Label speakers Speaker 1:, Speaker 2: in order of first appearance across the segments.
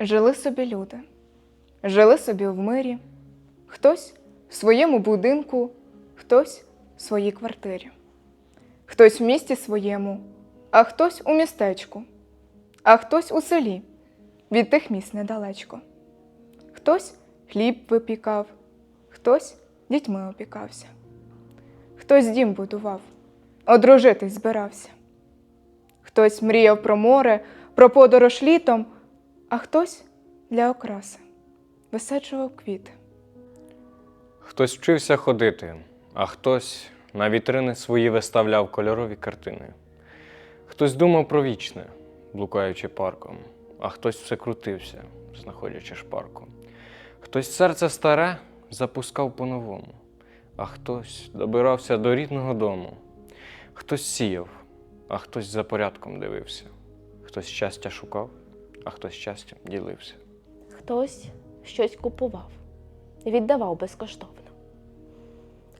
Speaker 1: Жили собі люди, жили собі в мирі, хтось в своєму будинку, хтось в своїй квартирі, хтось в місті своєму, а хтось у містечку, а хтось у селі, від тих міст недалечко. Хтось хліб випікав, хтось дітьми опікався, хтось дім будував, одружитись збирався. Хтось мріяв про море, про подорож літом, а хтось для окраси висаджував квіти.
Speaker 2: Хтось вчився ходити, а хтось на вітрини свої виставляв кольорові картини. Хтось думав про вічне, блукаючи парком, а хтось все крутився, знаходячи шпарку. Хтось серце старе запускав по-новому, а хтось добирався до рідного дому. Хтось сіяв, а хтось за порядком дивився. Хтось щастя шукав, а хтось щастям ділився.
Speaker 3: Хтось щось купував, віддавав безкоштовно.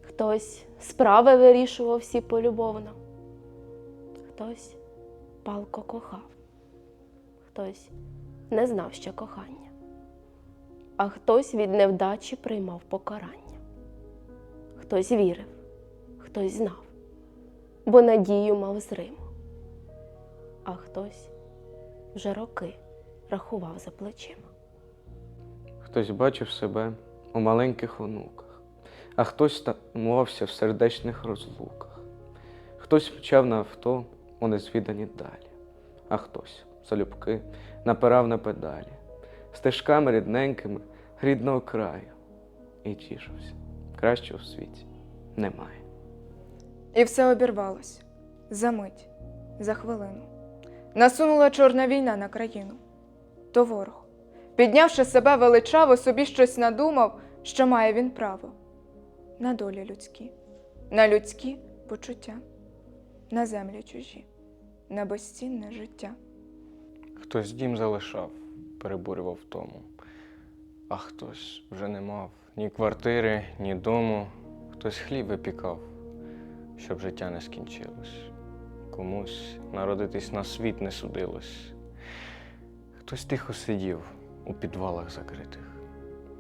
Speaker 3: Хтось справи вирішував всі полюбовно. Хтось палко кохав, хтось не знав ще кохання, а хтось від невдачі приймав покарання. Хтось вірив, хтось знав, бо надію мав з Риму, а хтось вже роки рахував за плечима.
Speaker 4: Хтось бачив себе у маленьких онуках, а хтось тамувався в сердечних розлуках. Хтось мчав на авто у незвідані далі, а хтось залюбки напирав на педалі, стежками рідненькими рідного краю і тішився. Кращого в світі немає.
Speaker 1: І все обірвалось за мить, за хвилину. Насунула чорна війна на країну. То ворог, піднявши себе величаво, собі щось надумав, що має він право. На долі людські, на людські почуття, на землі чужі, на безцінне життя.
Speaker 2: Хтось дім залишав, перебурював тому, а хтось вже не мав ні квартири, ні дому, хтось хліб випікав, щоб життя не скінчилось. Комусь народитись на світ не судилось. Хтось тихо сидів у підвалах закритих,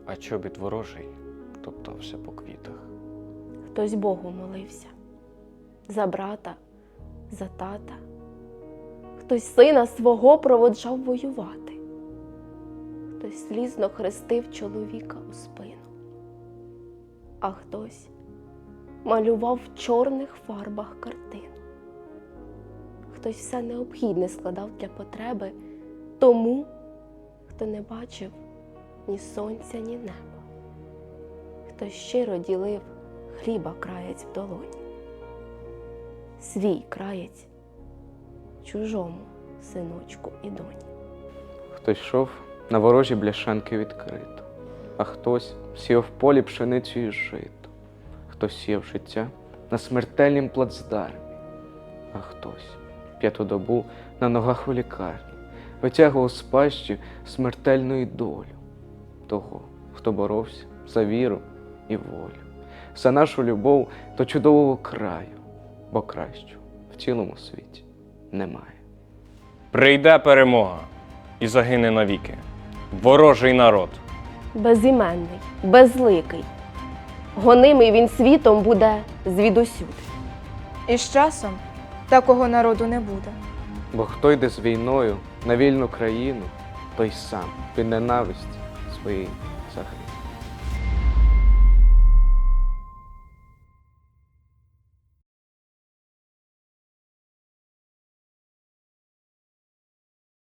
Speaker 2: а чобіт ворожий топтався по квітах.
Speaker 3: Хтось Богу молився за брата, за тата, хтось сина свого проводжав воювати, хтось слізно хрестив чоловіка у спину, а хтось малював в чорних фарбах картину. Хтось все необхідне складав для потреби тому, хто не бачив ні сонця, ні неба. Хтось щиро ділив хліба краєць в долоні. Свій краєць чужому синочку і доні.
Speaker 4: Хтось йшов на ворожі бляшанки відкрито, а хтось сіяв в полі пшеницю і жито, хтось сіяв життя на смертельнім плацдармі, а хтось п'яту добу на ногах у лікарні витягував з пащі смертельної долю того, хто боровся за віру і волю, за нашу любов до чудового краю, бо кращого в цілому світі немає.
Speaker 2: Прийде перемога і загине навіки. Ворожий народ.
Speaker 3: Безіменний, безликий. Гонимий він світом буде звідусюди.
Speaker 1: І з часом такого народу не буде.
Speaker 4: Бо хто йде з війною на вільну країну, той сам від ненависті своїй загине.